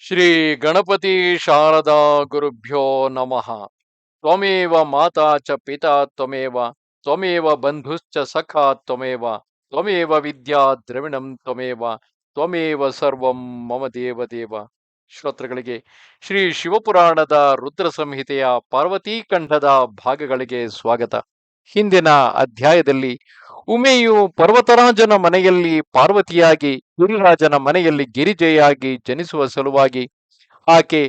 ಶ್ರೀ ಗಣಪತಿ ಶಾರದಾ ಗುರುಭ್ಯೋ ನಮಃ. ತ್ವಮೇವ ಮಾತಾ ಚ ಪಿತಾ ತ್ವಮೇವ ತ್ವಮೇವ ಬಂಧುಶ್ಚ ಸಖಾ ತ್ವಮೇವ ತ್ವಮೇವ ವಿದ್ಯಾ ದ್ರವಿಣಂ ತ್ವಮೇವ ತ್ವಮೇವ ಸರ್ವಂ ಮಮ ದೇವ ದೇವ. ಶ್ರೋತೃಗಳಿಗೆ, ಶ್ರೀ ಶಿವಪುರಾಣದ ರುದ್ರ ಸಂಹಿತೆಯ ಪಾರ್ವತೀಕಂಠದ ಭಾಗಗಳಿಗೆ ಸ್ವಾಗತ. ಹಿಂದಿನ ಅಧ್ಯಾಯದಲ್ಲಿ ಉಮೆಯು ಪರ್ವತರಾಜನ ಮನೆಯಲ್ಲಿ ಪಾರ್ವತಿಯಾಗಿ ಗಿರಿರಾಜನ ಮನೆಯಲ್ಲಿ ಗಿರಿಜೆಯಾಗಿ ಜನಿಸುವ ಸಲುವಾಗಿ ಆಕೆ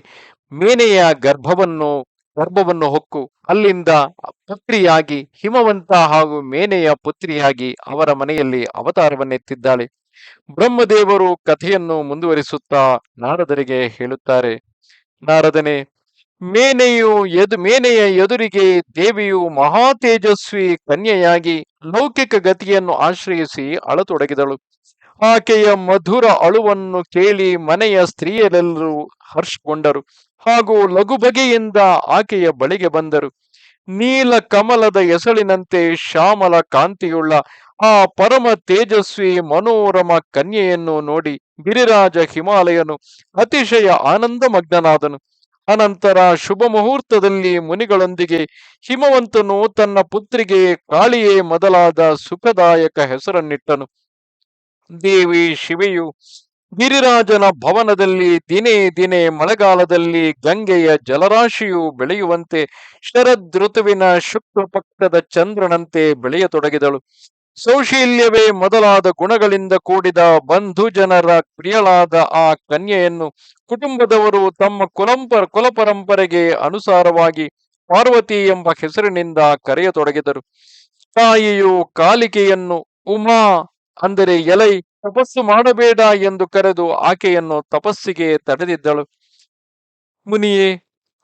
ಮೇನೆಯ ಗರ್ಭವನ್ನು ಗರ್ಭವನ್ನು ಹೊಕ್ಕು. ಅಲ್ಲಿಂದ ಪುತ್ರಿಯಾಗಿ ಹಿಮವಂತ ಹಾಗೂ ಮೇನೆಯ ಪುತ್ರಿಯಾಗಿ ಅವರ ಮನೆಯಲ್ಲಿ ಅವತಾರವನ್ನೆತ್ತಿದ್ದಾಳೆ. ಬ್ರಹ್ಮದೇವರು ಕಥೆಯನ್ನು ಮುಂದುವರಿಸುತ್ತಾ ನಾರದರಿಗೆ ಹೇಳುತ್ತಾರೆ, ನಾರದನೆ ಮೇನೆಯು ಎದು, ಮೇನೆಯ ಎದುರಿಗೆ ದೇವಿಯು ಮಹಾ ತೇಜಸ್ವಿ ಕನ್ಯೆಯಾಗಿ ಲೌಕಿಕ ಗತಿಯನ್ನು ಆಶ್ರಯಿಸಿ ಅಳತೊಡಗಿದಳು. ಆಕೆಯ ಮಧುರ ಅಳುವನ್ನು ಕೇಳಿ ಮನೆಯ ಸ್ತ್ರೀಯರೆಲ್ಲರೂ ಹರ್ಷಗೊಂಡರು ಹಾಗೂ ಲಘು ಬಗೆಯಿಂದ ಆಕೆಯ ಬಳಿಗೆ ಬಂದರು. ನೀಲ ಕಮಲದ ಎಸಳಿನಂತೆ ಶ್ಯಾಮಲ ಕಾಂತಿಯುಳ್ಳ ಆ ಪರಮ ತೇಜಸ್ವಿ ಮನೋರಮ ಕನ್ಯೆಯನ್ನು ನೋಡಿ ಗಿರಿರಾಜ ಹಿಮಾಲಯನು ಅತಿಶಯ ಆನಂದಮಗ್ನನಾದನು. ಅನಂತರ ಶುಭ ಮುಹೂರ್ತದಲ್ಲಿ ಮುನಿಗಳೊಂದಿಗೆ ಹಿಮವಂತನು ತನ್ನ ಪುತ್ರಿಗೆ ಕಾಳಿಯೇ ಮೊದಲಾದ ಸುಖದಾಯಕ ಹೆಸರನ್ನಿಟ್ಟನು. ದೇವಿ ಶಿವೆಯು ಗಿರಿರಾಜನ ಭವನದಲ್ಲಿ ದಿನೇ ದಿನೇ ಮಳೆಗಾಲದಲ್ಲಿ ಗಂಗೆಯ ಜಲರಾಶಿಯು ಬೆಳೆಯುವಂತೆ ಶರದ್ ಋತುವಿನ ಶುಕ್ಲ ಪಕ್ಷದ ಚಂದ್ರನಂತೆ ಬೆಳೆಯತೊಡಗಿದಳು. ಸೌಶೀಲ್ಯವೇ ಮೊದಲಾದ ಗುಣಗಳಿಂದ ಕೂಡಿದ ಬಂಧು ಜನರ ಪ್ರಿಯಳಾದ ಆ ಕನ್ಯೆಯನ್ನು ಕುಟುಂಬದವರು ತಮ್ಮ ಕುಲಂಪರ ಕುಲಪರಂಪರೆಗೆ ಅನುಸಾರವಾಗಿ ಪಾರ್ವತಿ ಎಂಬ ಹೆಸರಿನಿಂದ ಕರೆಯತೊಡಗಿದರು. ತಾಯಿಯು ಕಾಲಿಕೆಯನ್ನು ಉಮಾ ಅಂದರೆ ಎಲೈ ತಪಸ್ಸು ಮಾಡಬೇಡ ಎಂದು ಕರೆದು ಆಕೆಯನ್ನು ತಪಸ್ಸಿಗೆ ತಡೆದಿದ್ದಳು. ಮುನಿಯೇ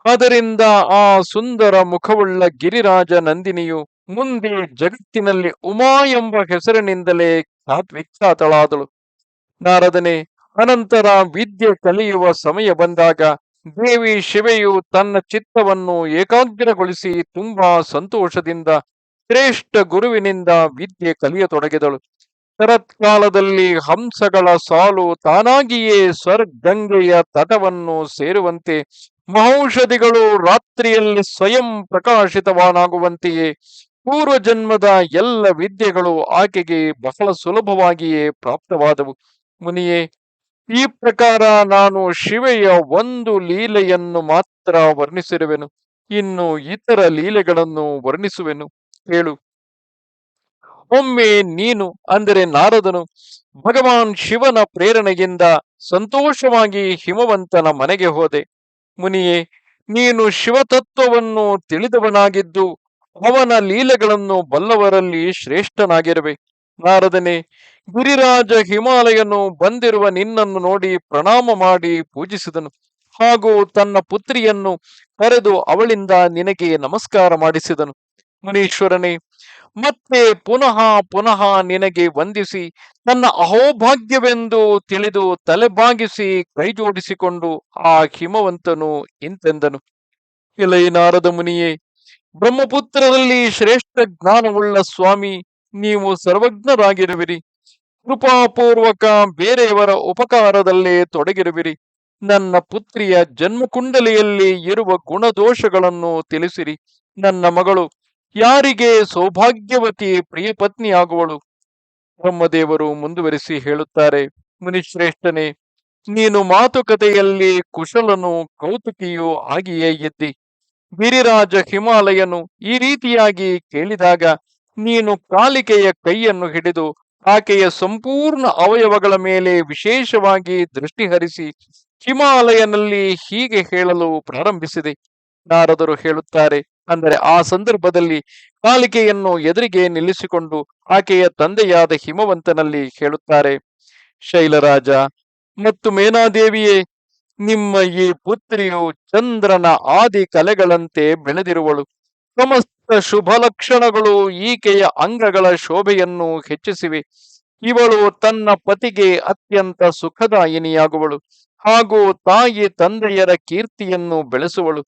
ಅದರಿಂದ ಆ ಸುಂದರ ಮುಖವುಳ್ಳ ಗಿರಿರಾಜ ನಂದಿನಿಯು ಮುಂದೆ ಜಗತ್ತಿನಲ್ಲಿ ಉಮಾ ಎಂಬ ಹೆಸರಿನಿಂದಲೇ ವಿಖ್ಯಾತಳಾದಳು. ನಾರದನೆ, ಅನಂತರ ವಿದ್ಯೆ ಕಲಿಯುವ ಸಮಯ ಬಂದಾಗ ದೇವಿ ಶಿವೆಯು ತನ್ನ ಚಿತ್ತವನ್ನು ಏಕಾಗ್ರಗೊಳಿಸಿ ತುಂಬಾ ಸಂತೋಷದಿಂದ ಶ್ರೇಷ್ಠ ಗುರುವಿನಿಂದ ವಿದ್ಯೆ ಕಲಿಯತೊಡಗಿದಳು. ಶರತ್ಕಾಲದಲ್ಲಿ ಹಂಸಗಳ ಸಾಲು ತಾನಾಗಿಯೇ ಸ್ವರ್ಗಂಗೆಯ ತಟವನ್ನು ಸೇರುವಂತೆ ಮಹೌಷಧಿಗಳು ರಾತ್ರಿಯಲ್ಲಿ ಸ್ವಯಂ ಪ್ರಕಾಶಿತವಾನಾಗುವಂತೆಯೇ ಪೂರ್ವ ಜನ್ಮದ ಎಲ್ಲ ವಿದ್ಯೆಗಳು ಆಕೆಗೆ ಬಹಳ ಸುಲಭವಾಗಿಯೇ ಪ್ರಾಪ್ತವಾದವು. ಮುನಿಯೇ, ಈ ಪ್ರಕಾರ ನಾನು ಶಿವೆಯ ಒಂದು ಲೀಲೆಯನ್ನು ಮಾತ್ರ ವರ್ಣಿಸಿರುವೆನು. ಇನ್ನು ಇತರ ಲೀಲೆಗಳನ್ನು ವರ್ಣಿಸುವೆನು. ಹೇಳು. ಒಮ್ಮೆ ನೀನು, ಅಂದರೆ ನಾರದನು, ಭಗವಾನ್ ಶಿವನ ಪ್ರೇರಣೆಯಿಂದ ಸಂತೋಷವಾಗಿ ಹಿಮವಂತನ ಮನೆಗೆ ಹೋದೆ. ಮುನಿಯೇ, ನೀನು ಶಿವತತ್ವವನ್ನು ತಿಳಿದವನಾಗಿದ್ದು ಅವನ ಲೀಲೆಗಳನ್ನು ಬಲ್ಲವರಲ್ಲಿ ಶ್ರೇಷ್ಠನಾಗಿರುವೆ. ನಾರದನೆ, ಗಿರಿರಾಜ ಹಿಮಾಲಯನು ಬಂದಿರುವ ನಿನ್ನನ್ನು ನೋಡಿ ಪ್ರಣಾಮ ಮಾಡಿ ಪೂಜಿಸಿದನು. ಹಾಗೂ ತನ್ನ ಪುತ್ರಿಯನ್ನು ಕರೆದು ಅವಳಿಂದ ನಿನಗೆ ನಮಸ್ಕಾರ ಮಾಡಿಸಿದನು. ಮುನೀಶ್ವರನೇ, ಮತ್ತೆ ಪುನಃ ಪುನಃ ನಿನಗೆ ವಂದಿಸಿ, ತನ್ನ ಅಹೋಭಾಗ್ಯವೆಂದು ತಿಳಿದು ತಲೆಬಾಗಿಸಿ ಕೈ ಜೋಡಿಸಿಕೊಂಡು ಆ ಹಿಮವಂತನು ಇಂತೆಂದನು. ಇಲೈ ನಾರದ ಮುನಿಯೇ ಬ್ರಹ್ಮಪುತ್ರರಲ್ಲಿ ಶ್ರೇಷ್ಠ ಜ್ಞಾನವುಳ್ಳ ಸ್ವಾಮಿ, ನೀವು ಸರ್ವಜ್ಞರಾಗಿರುವಿರಿ. ಕೃಪಾಪೂರ್ವಕ ಬೇರೆಯವರ ಉಪಕಾರದಲ್ಲೇ ತೊಡಗಿರುವಿರಿ. ನನ್ನ ಪುತ್ರಿಯ ಜನ್ಮಕುಂಡಲಿಯಲ್ಲಿ ಇರುವ ಗುಣದೋಷಗಳನ್ನು ತಿಳಿಸಿರಿ. ನನ್ನ ಮಗಳು ಯಾರಿಗೆ ಸೌಭಾಗ್ಯವತಿ ಪ್ರಿಯ ಪತ್ನಿಯಾಗುವಳು ಬ್ರಹ್ಮದೇವರು ಮುಂದುವರಿಸಿ ಹೇಳುತ್ತಾರೆ, ಮುನಿಶ್ರೇಷ್ಠನೇ, ನೀನು ಮಾತುಕತೆಯಲ್ಲಿ ಕುಶಲನು ಕೌತುಕಿಯೂ ಆಗಿಯೇ ಇದ್ದಿ. ಗಿರಿರಾಜ ಹಿಮಾಲಯನು ಈ ರೀತಿಯಾಗಿ ಕೇಳಿದಾಗ, ನೀನು ಕಾಲಿಕೆಯ ಕೈಯನ್ನು ಹಿಡಿದು ಆಕೆಯ ಸಂಪೂರ್ಣ ಅವಯವಗಳ ಮೇಲೆ ವಿಶೇಷವಾಗಿ ದೃಷ್ಟಿ ಹರಿಸಿ ಹಿಮಾಲಯನಲ್ಲಿ ಹೀಗೆ ಹೇಳಲು ಪ್ರಾರಂಭಿಸಿದೆ. ನಾರದರು ಹೇಳುತ್ತಾರೆ, ಅಂದರೆ ಆ ಸಂದರ್ಭದಲ್ಲಿ ಕಾಲಿಕೆಯನ್ನು ಎದುರಿಗೆ ನಿಲ್ಲಿಸಿಕೊಂಡು ಆಕೆಯ ತಂದೆಯಾದ ಹಿಮವಂತನಲ್ಲಿ ಹೇಳುತ್ತಾರೆ, ಶೈಲರಾಜ, ಮತ್ತು ಮೇನಾದೇವಿಯೇ ನಿಮ್ಮ ಈ ಪುತ್ರಿಯು ಚಂದ್ರನ ಆದಿ ಕಲೆಗಳಂತೆ ಬೆಳೆದಿರುವಳು ಸಮಸ್ತ ಶುಭ ಲಕ್ಷಣಗಳು ಈಕೆಯ ಅಂಗಗಳ ಶೋಭೆಯನ್ನು ಹೆಚ್ಚಿಸಿವೆ. ಇವಳು ತನ್ನ ಪತಿಗೆ ಅತ್ಯಂತ ಸುಖದಾಯಿನಿಯಾಗುವಳು. ಹಾಗೂ ತಾಯಿ ತಂದೆಯರ ಕೀರ್ತಿಯನ್ನು ಬೆಳೆಸುವಳು.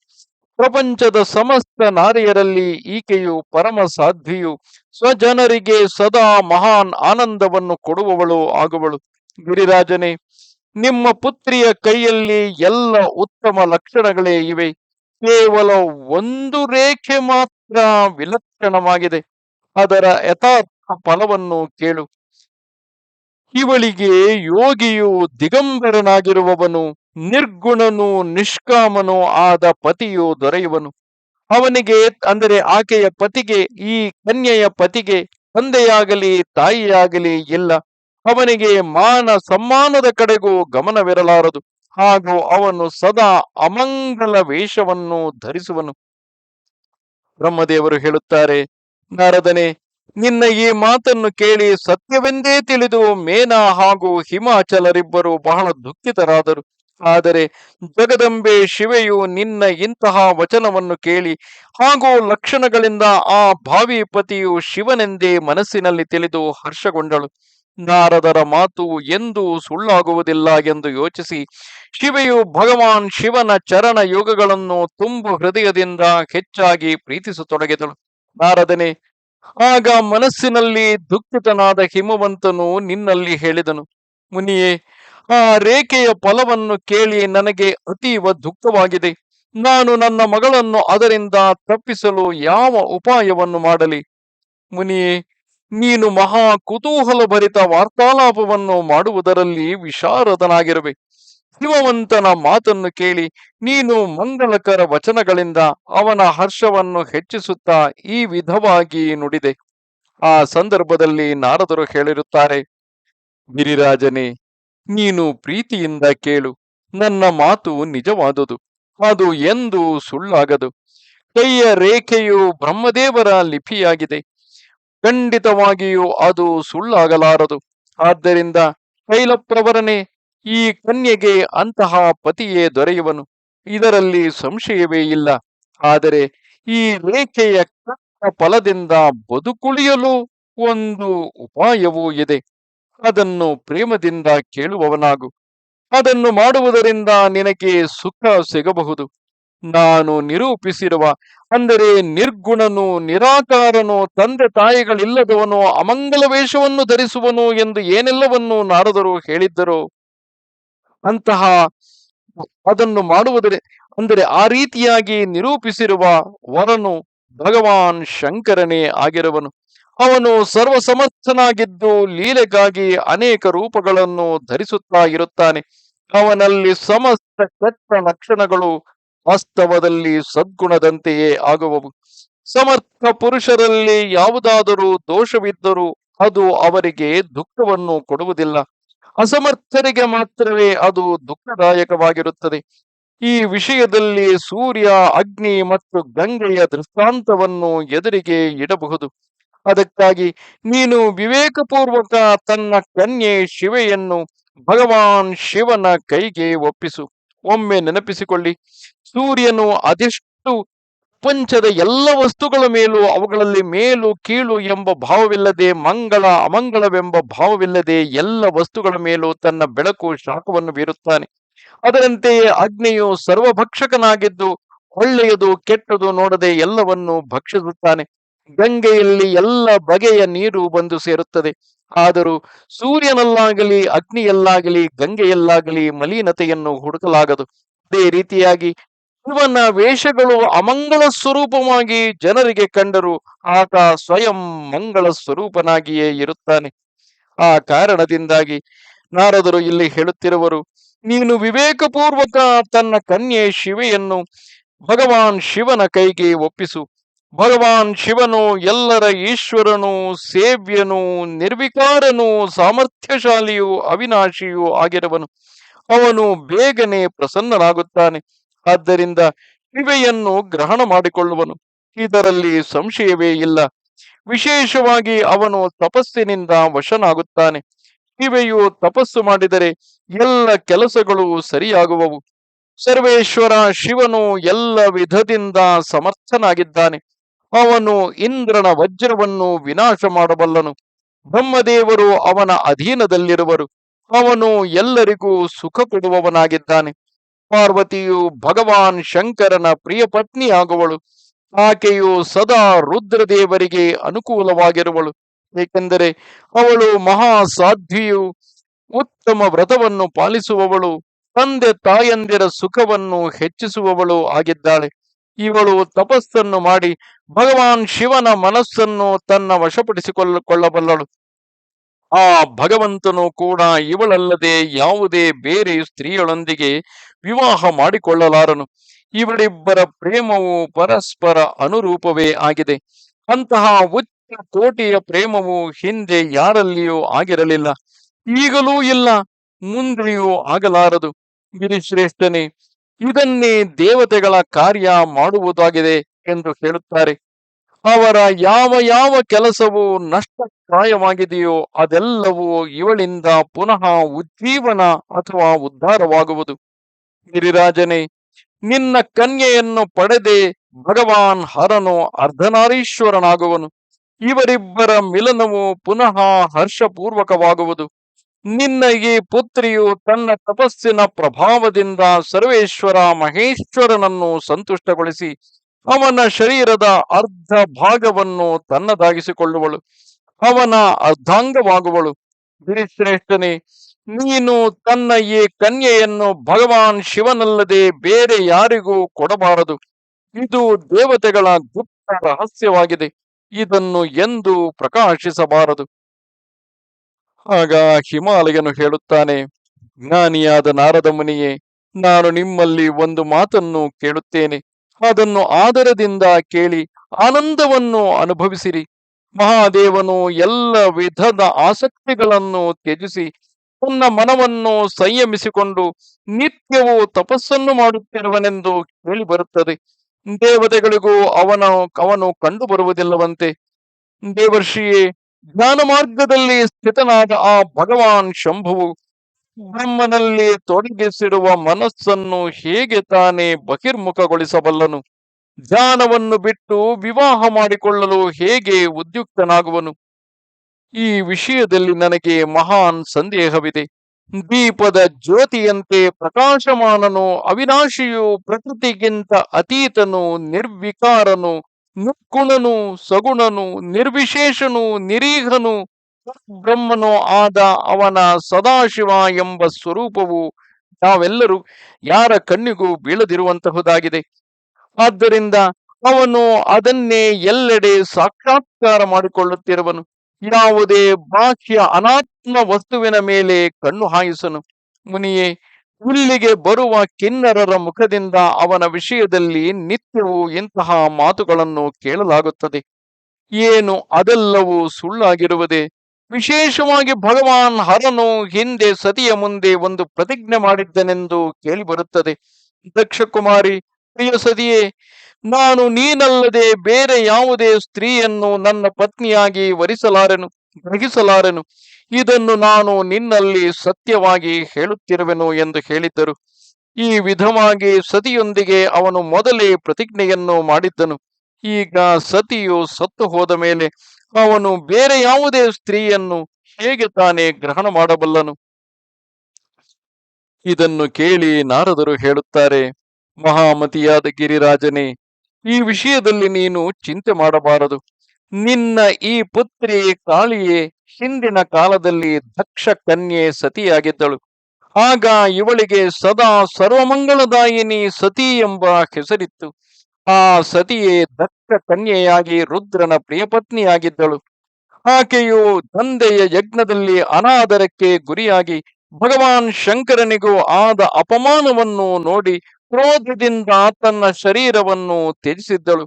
ಪ್ರಪಂಚದ ಸಮಸ್ತ ನಾರಿಯರಲ್ಲಿ ಈಕೆಯು ಪರಮ ಸಾಧ್ವಿಯು. ಸ್ವಜನರಿಗೆ ಸದಾ ಮಹಾನ್ ಆನಂದವನ್ನು ಕೊಡುವವಳು ಆಗುವಳು. ಗಿರಿರಾಜನೇ ನಿಮ್ಮ ಪುತ್ರಿಯ ಕೈಯಲ್ಲಿ ಎಲ್ಲ ಉತ್ತಮ ಲಕ್ಷಣಗಳೇ ಇವೆ. ಕೇವಲ ಒಂದು ರೇಖೆ ಮಾತ್ರ ವಿಲಕ್ಷಣವಾಗಿದೆ. ಅದರ ಯಥಾರ್ಥ ಫಲವನ್ನು ಕೇಳು. ಇವಳಿಗೆ ಯೋಗಿಯು ದಿಗಂಬರನಾಗಿರುವವನು, ನಿರ್ಗುಣನು ನಿಷ್ಕಾಮನು ಆದ ಪತಿಯು ದೊರೆಯುವನು. ಅವನಿಗೆ ಅಂದರೆ ಆಕೆಯ ಪತಿಗೆ, ಈ ಕನ್ಯೆಯ ಪತಿಗೆ ತಂದೆಯಾಗಲಿ ತಾಯಿಯಾಗಲಿ ಇಲ್ಲ. ಅವನಿಗೆ ಮಾನ ಸಮ್ಮಾನದ ಕಡೆಗೂ ಗಮನವಿರಲಾರದು. ಹಾಗೂ ಅವನು ಸದಾ ಅಮಂಗಲ ವೇಷವನ್ನು ಧರಿಸುವನು. ಬ್ರಹ್ಮದೇವರು ಹೇಳುತ್ತಾರೆ, ನಾರದನೆ, ನಿನ್ನ ಈ ಮಾತನ್ನು ಕೇಳಿ ಸತ್ಯವೆಂದೇ ತಿಳಿದು ಮೇನಾ ಹಾಗೂ ಹಿಮಾಚಲರಿಬ್ಬರು ಬಹಳ ದುಃಖಿತರಾದರು. ಆದರೆ ಜಗದಂಬೆ ಶಿವೆಯು ನಿನ್ನ ಇಂತಹ ವಚನವನ್ನು ಕೇಳಿ ಹಾಗೂ ಲಕ್ಷಣಗಳಿಂದ ಆ ಭಾವಿ ಪತಿಯು ಶಿವನೆಂದೇ ಮನಸ್ಸಿನಲ್ಲಿ ತಿಳಿದು ಹರ್ಷಗೊಂಡಳು. ನಾರದರ ಮಾತು ಎಂದೂ ಸುಳ್ಳಾಗುವುದಿಲ್ಲ ಎಂದು ಯೋಚಿಸಿ ಶಿವೆಯು ಭಗವಾನ್ ಶಿವನ ಚರಣ ಯೋಗಗಳನ್ನು ತುಂಬು ಹೃದಯದಿಂದ ಹೆಚ್ಚಾಗಿ ಪ್ರೀತಿಸತೊಡಗಿದಳು. ನಾರದನೆ, ಆಗ ಮನಸ್ಸಿನಲ್ಲಿ ದುಃಖಿತನಾದ ಹಿಮವಂತನು ನಿನ್ನಲ್ಲಿ ಹೇಳಿದನು. ಮುನಿಯೇ, ಆ ರೇಖೆಯ ಫಲವನ್ನು ಕೇಳಿ ನನಗೆ ಅತೀವ ದುಃಖವಾಗಿದೆ. ನಾನು ನನ್ನ ಮಗಳನ್ನು ಅದರಿಂದ ತಪ್ಪಿಸಲು ಯಾವ ಉಪಾಯವನ್ನು ಮಾಡಲಿ? ಮುನಿಯೇ ನೀನು ಮಹಾ ಕುತೂಹಲ ಭರಿತ ವಾರ್ತಾಲಾಪವನ್ನು ಮಾಡುವುದರಲ್ಲಿ ವಿಶಾರದನಾಗಿರುವೆ ಶಿವವಂತನ ಮಾತನ್ನು ಕೇಳಿ ನೀನು ಮಂಗಳಕರ ವಚನಗಳಿಂದ ಅವನ ಹರ್ಷವನ್ನು ಹೆಚ್ಚಿಸುತ್ತಾ ಈ ವಿಧವಾಗಿ ನುಡಿದೆ. ಆ ಸಂದರ್ಭದಲ್ಲಿ ನಾರದರು ಹೇಳಿರುತ್ತಾರೆ, ಗಿರಿರಾಜನೇ, ನೀನು ಪ್ರೀತಿಯಿಂದ ಕೇಳು. ನನ್ನ ಮಾತು ನಿಜವಾದುದು. ಅದು ಎಂದು ಸುಳ್ಳಾಗದು. ಕೈಯ ರೇಖೆಯು ಬ್ರಹ್ಮದೇವರ ಲಿಪಿಯಾಗಿದೆ. ಖಂಡಿತವಾಗಿಯೂ ಅದು ಸುಳ್ಳಾಗಲಾರದು. ಆದ್ದರಿಂದ ಶೈಲಪ್ರವರನೇ ಈ ಕನ್ಯೆಗೆ ಅಂತಹ ಪತಿಯೇ ದೊರೆಯುವನು. ಇದರಲ್ಲಿ ಸಂಶಯವೇ ಇಲ್ಲ. ಆದರೆ ಈ ರೇಖೆಯ ಕಷ್ಟ ಫಲದಿಂದ ಬದುಕುಳಿಯಲು ಒಂದು ಉಪಾಯವೂ ಇದೆ. ಅದನ್ನು ಪ್ರೇಮದಿಂದ ಕೇಳುವವನಾಗು. ಅದನ್ನು ಮಾಡುವುದರಿಂದ ನಿನಗೆ ಸುಖ ಸಿಗಬಹುದು. ನಾನು ನಿರೂಪಿಸಿರುವ, ಅಂದರೆ ನಿರ್ಗುಣನು, ನಿರಾಕಾರನು, ತಂದೆ ತಾಯಿಗಳಿಲ್ಲದವನು, ಅಮಂಗಲ ವೇಷವನ್ನು ಧರಿಸುವನು ಎಂದು ಏನೆಲ್ಲವನ್ನು ನಾರದರು ಹೇಳಿದ್ದರು? ಅಂತಹ ಅದನ್ನು ಮಾಡುವುದರೆ, ಅಂದರೆ ಆ ರೀತಿಯಾಗಿ ನಿರೂಪಿಸಿರುವ ವರನು ಭಗವಾನ್ ಶಂಕರನೇ ಆಗಿರುವನು. ಅವನು ಸರ್ವಸಮರ್ಥನಾಗಿದ್ದು ಲೀಲೆಗಾಗಿ ಅನೇಕ ರೂಪಗಳನ್ನು ಧರಿಸುತ್ತಾ ಇರುತ್ತಾನೆ. ಅವನಲ್ಲಿ ಸಮಸ್ತ ಕೆಟ್ಟ ಲಕ್ಷಣಗಳು ವಾಸ್ತವದಲ್ಲಿ ಸದ್ಗುಣದಂತೆಯೇ ಆಗುವವು. ಸಮರ್ಥ ಪುರುಷರಲ್ಲಿ ಯಾವುದಾದರೂ ದೋಷವಿದ್ದರೂ ಅದು ಅವರಿಗೆ ದುಃಖವನ್ನು ಕೊಡುವುದಿಲ್ಲ. ಅಸಮರ್ಥರಿಗೆ ಮಾತ್ರವೇ ಅದು ದುಃಖದಾಯಕವಾಗಿರುತ್ತದೆ. ಈ ವಿಷಯದಲ್ಲಿ ಸೂರ್ಯ, ಅಗ್ನಿ ಮತ್ತು ಗಂಗೆಯ ದೃಷ್ಟಾಂತವನ್ನು ಎದುರಿಗೆ ಇಡಬಹುದು. ಅದಕ್ಕಾಗಿ ನೀನು ವಿವೇಕಪೂರ್ವಕ ತನ್ನ ಕನ್ಯೆ ಶಿವೆಯನ್ನು ಭಗವಾನ್ ಶಿವನ ಕೈಗೆ ಒಪ್ಪಿಸು. ಒಮ್ಮೆ ನೆನಪಿಸಿಕೊಳ್ಳಿ. ಸೂರ್ಯನು ಅದೆಷ್ಟು ಪ್ರಪಂಚದ ಎಲ್ಲ ವಸ್ತುಗಳ ಮೇಲೂ ಅವುಗಳಲ್ಲಿ ಮೇಲು ಕೀಳು ಎಂಬ ಭಾವವಿಲ್ಲದೆ, ಮಂಗಳ ಅಮಂಗಳವೆಂಬ ಭಾವವಿಲ್ಲದೆ ಎಲ್ಲ ವಸ್ತುಗಳ ಮೇಲೂ ತನ್ನ ಬೆಳಕು ಶಾಖವನ್ನು ಬೀರುತ್ತಾನೆ. ಅದರಂತೆಯೇ ಅಗ್ನಿಯು ಸರ್ವಭಕ್ಷಕನಾಗಿದ್ದು ಒಳ್ಳೆಯದು ಕೆಟ್ಟದು ನೋಡದೆ ಎಲ್ಲವನ್ನು ಭಕ್ಷಿಸುತ್ತಾನೆ. ಗಂಗೆಯಲ್ಲಿ ಎಲ್ಲ ಬಗೆಯ ನೀರು ಬಂದು ಸೇರುತ್ತದೆ. ಆದರೂ ಸೂರ್ಯನಲ್ಲಾಗಲಿ, ಅಗ್ನಿಯಲ್ಲಾಗಲಿ, ಗಂಗೆಯಲ್ಲಾಗಲಿ ಮಲಿನತೆಯನ್ನು ಹುಡುಕಲಾಗದು. ಅದೇ ರೀತಿಯಾಗಿ ಶಿವನ ವೇಷಗಳು ಅಮಂಗಳ ಸ್ವರೂಪವಾಗಿ ಜನರಿಗೆ ಕಂಡರು. ಆತ ಸ್ವಯಂ ಮಂಗಳ ಸ್ವರೂಪನಾಗಿಯೇ ಇರುತ್ತಾನೆ. ಆ ಕಾರಣದಿಂದಾಗಿ ನಾರದರು ಇಲ್ಲಿ ಹೇಳುತ್ತಿರುವರು, ನೀನು ವಿವೇಕಪೂರ್ವಕ ತನ್ನ ಕನ್ಯೆ ಶಿವೆಯನ್ನು ಭಗವಾನ್ ಶಿವನ ಕೈಗೆ ಒಪ್ಪಿಸು. ಭಗವಾನ್ ಶಿವನು ಎಲ್ಲರ ಈಶ್ವರನು, ಸೇವ್ಯನು, ನಿರ್ವಿಕಾರನು, ಸಾಮರ್ಥ್ಯಶಾಲಿಯೂ, ಅವಿನಾಶಿಯೂ ಆಗಿರುವನು. ಅವನು ಬೇಗನೆ ಪ್ರಸನ್ನನಾಗುತ್ತಾನೆ. ಆದ್ದರಿಂದ ಶಿವೆಯನ್ನು ಗ್ರಹಣ ಮಾಡಿಕೊಳ್ಳುವನು. ಇದರಲ್ಲಿ ಸಂಶಯವೇ ಇಲ್ಲ. ವಿಶೇಷವಾಗಿ ಅವನು ತಪಸ್ಸಿನಿಂದ ವಶನಾಗುತ್ತಾನೆ. ಶಿವೆಯು ತಪಸ್ಸು ಮಾಡಿದರೆ ಎಲ್ಲ ಕೆಲಸಗಳು ಸರಿಯಾಗುವವು. ಸರ್ವೇಶ್ವರ ಶಿವನು ಎಲ್ಲ ವಿಧದಿಂದ ಸಮರ್ಥನಾಗಿದ್ದಾನೆ. ಅವನು ಇಂದ್ರನ ವಜ್ರವನ್ನು ವಿನಾಶ ಮಾಡಬಲ್ಲನು. ಬ್ರಹ್ಮದೇವರು ಅವನ ಅಧೀನದಲ್ಲಿರುವರು. ಅವನು ಎಲ್ಲರಿಗೂ ಸುಖ ಕೊಡುವವನಾಗಿದ್ದಾನೆ. ಪಾರ್ವತಿಯು ಭಗವಾನ್ ಶಂಕರನ ಪ್ರಿಯ ಪತ್ನಿಯಾಗುವಳು. ಆಕೆಯು ಸದಾ ರುದ್ರದೇವರಿಗೆ ಅನುಕೂಲವಾಗಿರುವಳು. ಏಕೆಂದರೆ ಅವಳು ಮಹಾ ಸಾಧ್ವಿಯು ಉತ್ತಮ ವ್ರತವನ್ನು ಪಾಲಿಸುವವಳು. ತಂದೆ ತಾಯಂದಿರ ಸುಖವನ್ನು ಹೆಚ್ಚಿಸುವವಳು ಆಗಿದ್ದಾಳೆ. ಇವಳು ತಪಸ್ಸನ್ನು ಮಾಡಿ ಭಗವಾನ್ ಶಿವನ ಮನಸ್ಸನ್ನು ತನ್ನ ವಶಪಡಿಸಿಕೊಳ್ಳ, ಕೊಳ್ಳಬಲ್ಲಳು. ಆ ಭಗವಂತನು ಕೂಡ ಇವಳಲ್ಲದೆ ಯಾವುದೇ ಬೇರೆ ಸ್ತ್ರೀಯೊಳೊಂದಿಗೆ ವಿವಾಹ ಮಾಡಿಕೊಳ್ಳಲಾರನು. ಇವಳಿಬ್ಬರ ಪ್ರೇಮವು ಪರಸ್ಪರ ಅನುರೂಪವೇ ಆಗಿದೆ. ಅಂತಹ ಉಚ್ಚ ಕೋಟಿಯ ಪ್ರೇಮವು ಹಿಂದೆ ಯಾರಲ್ಲಿಯೂ ಆಗಿರಲಿಲ್ಲ. ಈಗಲೂ ಇಲ್ಲ, ಮುಂದೆಯೂ ಆಗಲಾರದು. ಗಿರಿಶ್ರೇಷ್ಠನೇ ಇದನ್ನೇ ದೇವತೆಗಳ ಕಾರ್ಯ ಮಾಡುವುದಾಗಿದೆ ಎಂದು ಹೇಳುತ್ತಾರೆ. ಅವರ ಯಾವ ಯಾವ ಕೆಲಸವು ನಷ್ಟಪ್ರಾಯವಾಗಿದೆಯೋ ಅದೆಲ್ಲವೂ ಇವಳಿಂದ ಪುನಃ ಉಜ್ಜೀವನ ಅಥವಾ ಉದ್ಧಾರವಾಗುವುದು. ಗಿರಿರಾಜನೇ, ನಿನ್ನ ಕನ್ಯೆಯನ್ನು ಪಡೆದೆ ಭಗವಾನ್ ಹರನು ಅರ್ಧನಾರೀಶ್ವರನಾಗುವನು. ಇವರಿಬ್ಬರ ಮಿಲನವು ಪುನಃ ಹರ್ಷಪೂರ್ವಕವಾಗುವುದು. ನಿನ್ನ ಈ ಪುತ್ರಿಯು ತನ್ನ ತಪಸ್ಸಿನ ಪ್ರಭಾವದಿಂದ ಸರ್ವೇಶ್ವರ ಮಹೇಶ್ವರನನ್ನು ಸಂತುಷ್ಟಗೊಳಿಸಿ ಅವನ ಶರೀರದ ಅರ್ಧ ಭಾಗವನ್ನು ತನ್ನದಾಗಿಸಿಕೊಳ್ಳುವಳು, ಅವನ ಅರ್ಧಾಂಗವಾಗುವಳು. ಗಿರಿಶ್ರೇಷ್ಠನೇ ನೀನು ತನ್ನ ಈ ಕನ್ಯೆಯನ್ನು ಭಗವಾನ್ ಶಿವನಲ್ಲದೆ ಬೇರೆ ಯಾರಿಗೂ ಕೊಡಬಾರದು. ಇದು ದೇವತೆಗಳ ಗುಪ್ತ ರಹಸ್ಯವಾಗಿದೆ, ಇದನ್ನು ಎಂದು ಪ್ರಕಾಶಿಸಬಾರದು. ಆಗ ಹಿಮಾಲಯನು ಹೇಳುತ್ತಾನೆ, ಜ್ಞಾನಿಯಾದ ನಾರದ ಮುನಿಯೇ ನಾನು ನಿಮ್ಮಲ್ಲಿ ಒಂದು ಮಾತನ್ನು ಕೇಳುತ್ತೇನೆ. ಅದನ್ನು ಆದರದಿಂದ ಕೇಳಿ ಆನಂದವನ್ನು ಅನುಭವಿಸಿರಿ. ಮಹಾದೇವನು ಎಲ್ಲ ವಿಧದ ಆಸಕ್ತಿಗಳನ್ನು ತ್ಯಜಿಸಿ ತನ್ನ ಮನವನ್ನು ಸಂಯಮಿಸಿಕೊಂಡು ನಿತ್ಯವೂ ತಪಸ್ಸನ್ನು ಮಾಡುತ್ತಿರುವನೆಂದು ಕೇಳಿ ಬರುತ್ತದೆ. ದೇವತೆಗಳಿಗೂ ಅವನ, ಅವನು ಕಂಡು ಬರುವುದಿಲ್ಲವಂತೆ. ದೇವರ್ಷಿಯೇ, ಜ್ಞಾನ ಮಾರ್ಗದಲ್ಲಿ ಸ್ಥಿತನಾದ ಆ ಭಗವಾನ್ ಶಂಭುವು ಬ್ರಹ್ಮನಲ್ಲಿ ತೊಡಗಿಸಿರುವ ಮನಸ್ಸನ್ನು ಹೇಗೆ ತಾನೇ ಬಹಿರ್ಮುಖಗೊಳಿಸಬಲ್ಲನು? ಧ್ಯಾನವನ್ನು ಬಿಟ್ಟು ವಿವಾಹ ಮಾಡಿಕೊಳ್ಳಲು ಹೇಗೆ ಉದ್ಯುಕ್ತನಾಗುವನು? ಈ ವಿಷಯದಲ್ಲಿ ನನಗೆ ಮಹಾನ್ ಸಂದೇಹವಿದೆ. ದೀಪದ ಜ್ಯೋತಿಯಂತೆ ಪ್ರಕಾಶಮಾನನು, ಅವಿನಾಶಿಯು ಪ್ರಕೃತಿಗಿಂತ ಅತೀತನು, ನಿರ್ವಿಕಾರನು, ನಿರ್ಗುಣನು, ಸಗುಣನು, ನಿರ್ವಿಶೇಷನು ನಿರೀಹನು ಬ್ರಹ್ಮನು ಆದ ಅವನ ಸದಾಶಿವ ಎಂಬ ಸ್ವರೂಪವು ನಾವೆಲ್ಲರೂ ಯಾರ ಕಣ್ಣಿಗೂ ಬೀಳದಿರುವಂತಹುದಾಗಿದೆ. ಆದ್ದರಿಂದ ಅವನು ಅದನ್ನೇ ಎಲ್ಲೆಡೆ ಸಾಕ್ಷಾತ್ಕಾರ ಮಾಡಿಕೊಳ್ಳುತ್ತಿರುವನು. ಯಾವುದೇ ಬಾಹ್ಯ ಅನಾತ್ಮ ವಸ್ತುವಿನ ಮೇಲೆ ಕಣ್ಣು ಹಾಯಿಸನು. ಮುನಿಯೇ ಹುಲ್ಲಿಗೆ ಬರುವ ಕಿನ್ನರರ ಮುಖದಿಂದ ಅವನ ವಿಷಯದಲ್ಲಿ ನಿತ್ಯವೂ ಇಂತಹ ಮಾತುಗಳನ್ನು ಕೇಳಲಾಗುತ್ತದೆ. ಏನು ಅದೆಲ್ಲವೂ ಸುಳ್ಳಾಗಿರುವುದೇ? ವಿಶೇಷವಾಗಿ ಭಗವಾನ್ ಹರನು ಹಿಂದೆ ಸತಿಯ ಮುಂದೆ ಒಂದು ಪ್ರತಿಜ್ಞೆ ಮಾಡಿದ್ದನೆಂದು ಕೇಳಿಬರುತ್ತದೆ ದಕ್ಷ ಕುಮಾರಿ, ಪ್ರಿಯ ಸತಿಯೇ, ನಾನು ನೀನಲ್ಲದೆ ಬೇರೆ ಯಾವುದೇ ಸ್ತ್ರೀಯನ್ನು ನನ್ನ ಪತ್ನಿಯಾಗಿ ವರಿಸಲಾರೆನು, ಗ್ರಹಿಸಲಾರೆನು. ಇದನ್ನು ನಾನು ನಿನ್ನಲ್ಲಿ ಸತ್ಯವಾಗಿ ಹೇಳುತ್ತಿರುವೆನು ಎಂದು ಹೇಳಿದ್ದರು. ಈ ವಿಧವಾಗಿ ಸತಿಯೊಂದಿಗೆ ಅವನು ಮೊದಲೇ ಪ್ರತಿಜ್ಞೆಯನ್ನು ಮಾಡಿದ್ದನು. ಈಗ ಸತಿಯು ಸತ್ತು ಹೋದ ಮೇಲೆ ಅವನು ಬೇರೆ ಯಾವುದೇ ಸ್ತ್ರೀಯನ್ನು ಹೇಗೆ ತಾನೇ ಗ್ರಹಣ ಮಾಡಬಲ್ಲನು? ಇದನ್ನು ಕೇಳಿ ನಾರದರು ಹೇಳುತ್ತಾರೆ, ಮಹಾಮತಿಯಾದ ಗಿರಿರಾಜನೇ, ಈ ವಿಷಯದಲ್ಲಿ ನೀನು ಚಿಂತೆ ಮಾಡಬಾರದು. ನಿನ್ನ ಈ ಪುತ್ರಿ ಕಾಳಿಯೇ ಹಿಂದಿನ ಕಾಲದಲ್ಲಿ ದಕ್ಷ ಕನ್ಯೆ ಸತಿಯಾಗಿದ್ದಳು. ಆಗ ಇವಳಿಗೆ ಸದಾ ಸರ್ವಮಂಗಳದಾಯಿನಿ ಸತಿ ಎಂಬ ಹೆಸರಿತ್ತು. ಆ ಸತಿಯೇ ದಕ್ಷ ಕನ್ಯೆಯಾಗಿ ರುದ್ರನ ಪ್ರಿಯಪತ್ನಿಯಾಗಿದ್ದಳು. ಆಕೆಯು ತಂದೆಯ ಯಜ್ಞದಲ್ಲಿ ಅನಾದರಕ್ಕೆ ಗುರಿಯಾಗಿ ಭಗವಾನ್ ಶಂಕರನಿಗೂ ಆದ ಅಪಮಾನವನ್ನು ನೋಡಿ ಕ್ರೋಧದಿಂದ ತನ್ನ ಶರೀರವನ್ನು ತ್ಯಜಿಸಿದ್ದಳು.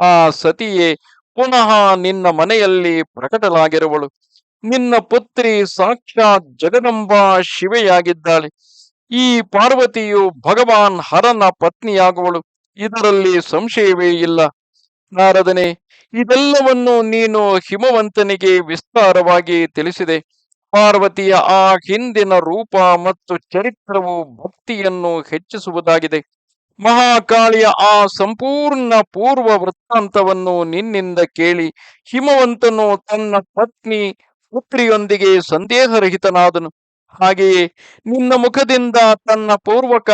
ಆ ಸತಿಯೇ ಪುನಃ ನಿನ್ನ ಮನೆಯಲ್ಲಿ ಪ್ರಕಟಲಾಗಿರುವಳು. ನಿನ್ನ ಪುತ್ರಿ ಸಾಕ್ಷಾತ್ ಜಗದಂಬ ಶಿವೆಯಾಗಿದ್ದಾಳೆ. ಈ ಪಾರ್ವತಿಯು ಭಗವಾನ್ ಹರನ ಪತ್ನಿಯಾಗುವಳು. ಇದರಲ್ಲಿ ಸಂಶಯವೇ ಇಲ್ಲ. ನಾರದನೆ, ಇದೆಲ್ಲವನ್ನು ನೀನು ಹಿಮವಂತನಿಗೆ ವಿಸ್ತಾರವಾಗಿ ತಿಳಿಸಿದೆ. ಪಾರ್ವತಿಯ ಆ ಹಿಂದಿನ ರೂಪ ಮತ್ತು ಚರಿತ್ರವು ಭಕ್ತಿಯನ್ನು ಹೆಚ್ಚಿಸುವುದಾಗಿದೆ. ಮಹಾಕಾಳಿಯ ಆ ಸಂಪೂರ್ಣ ಪೂರ್ವ ವೃತ್ತಾಂತವನ್ನು ನಿನ್ನಿಂದ ಕೇಳಿ ಹಿಮವಂತನು ತನ್ನ ಪತ್ನಿ ಪುತ್ರಿಯೊಂದಿಗೆ ಸಂದೇಹರಹಿತನಾದನು. ಹಾಗೆಯೇ ನಿನ್ನ ಮುಖದಿಂದ ತನ್ನ ಪೂರ್ವಕ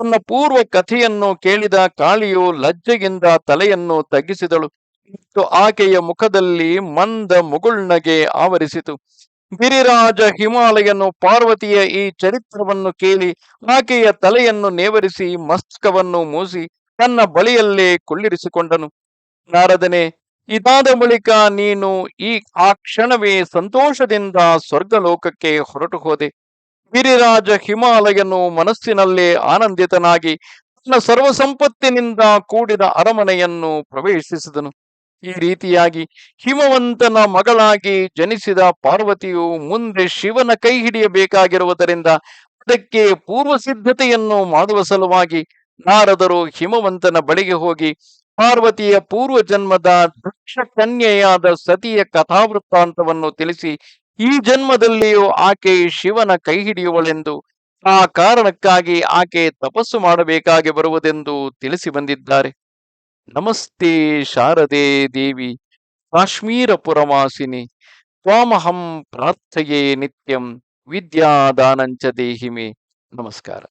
ತನ್ನ ಪೂರ್ವ ಕಥೆಯನ್ನು ಕೇಳಿದ ಕಾಳಿಯು ಲಜ್ಜೆಯಿಂದ ತಲೆಯನ್ನು ತಗ್ಗಿಸಿದಳು. ಮತ್ತು ಆಕೆಯ ಮುಖದಲ್ಲಿ ಮಂದ ಮುಗುಳ್ನಗೆ ಆವರಿಸಿತು. ಗಿರಿರಾಜ ಹಿಮಾಲಯನು ಪಾರ್ವತಿಯ ಈ ಚರಿತ್ರವನ್ನು ಕೇಳಿ ಆಕೆಯ ತಲೆಯನ್ನು ನೇವರಿಸಿ ಮಸ್ತಕವನ್ನು ಮೂಸಿ ತನ್ನ ಬಳಿಯಲ್ಲೇ ಕುಳ್ಳಿರಿಸಿಕೊಂಡನು. ನಾರದನೆ, ಇದಾದ ಬಳಿಕ ನೀನು ಈ ಆ ಕ್ಷಣವೇ ಸಂತೋಷದಿಂದ ಸ್ವರ್ಗಲೋಕಕ್ಕೆ ಹೊರಟು ಹೋದೆ ಗಿರಿರಾಜ ಹಿಮಾಲಯನು ಮನಸ್ಸಿನಲ್ಲೇ ಆನಂದಿತನಾಗಿ ತನ್ನ ಸರ್ವ ಸಂಪತ್ತಿನಿಂದ ಕೂಡಿದ ಅರಮನೆಯನ್ನು ಪ್ರವೇಶಿಸಿದನು. ಈ ರೀತಿಯಾಗಿ ಹಿಮವಂತನ ಮಗಳಾಗಿ ಜನಿಸಿದ ಪಾರ್ವತಿಯು ಮುಂದೆ ಶಿವನ ಕೈ ಹಿಡಿಯಬೇಕಾಗಿರುವುದರಿಂದ ಅದಕ್ಕೆ ಪೂರ್ವ ಸಿದ್ಧತೆಯನ್ನು ಮಾಡುವ ಸಲುವಾಗಿ ನಾರದರು ಹಿಮವಂತನ ಬಳಿಗೆ ಹೋಗಿ ಪಾರ್ವತಿಯ ಪೂರ್ವ ಜನ್ಮದ ದಕ್ಷ ಕನ್ಯೆಯಾದ ಸತಿಯ ಕಥಾವೃತ್ತಾಂತವನ್ನು ತಿಳಿಸಿ ಈ ಜನ್ಮದಲ್ಲಿಯೂ ಆಕೆ ಶಿವನ ಕೈ ಹಿಡಿಯುವಳೆಂದು, ಆ ಕಾರಣಕ್ಕಾಗಿ ಆಕೆ ತಪಸ್ಸು ಮಾಡಬೇಕಾಗಿ ಬರುವುದೆಂದು ತಿಳಿಸಿ ಬಂದಿದ್ದಾರೆ. ನಮಸ್ತೆ ಶಾರದೆ ದೇವಿ ಕಾಶ್ಮೀರ ಪುರವಾಸಿನಿ ತ್ವಾಮಹಂ ಪ್ರಾರ್ಥೆಯೇ ನಿತ್ಯಂ ವಿದ್ಯಾದಾನಂಚ ದೇಹಿಮೆ. ನಮಸ್ಕಾರ.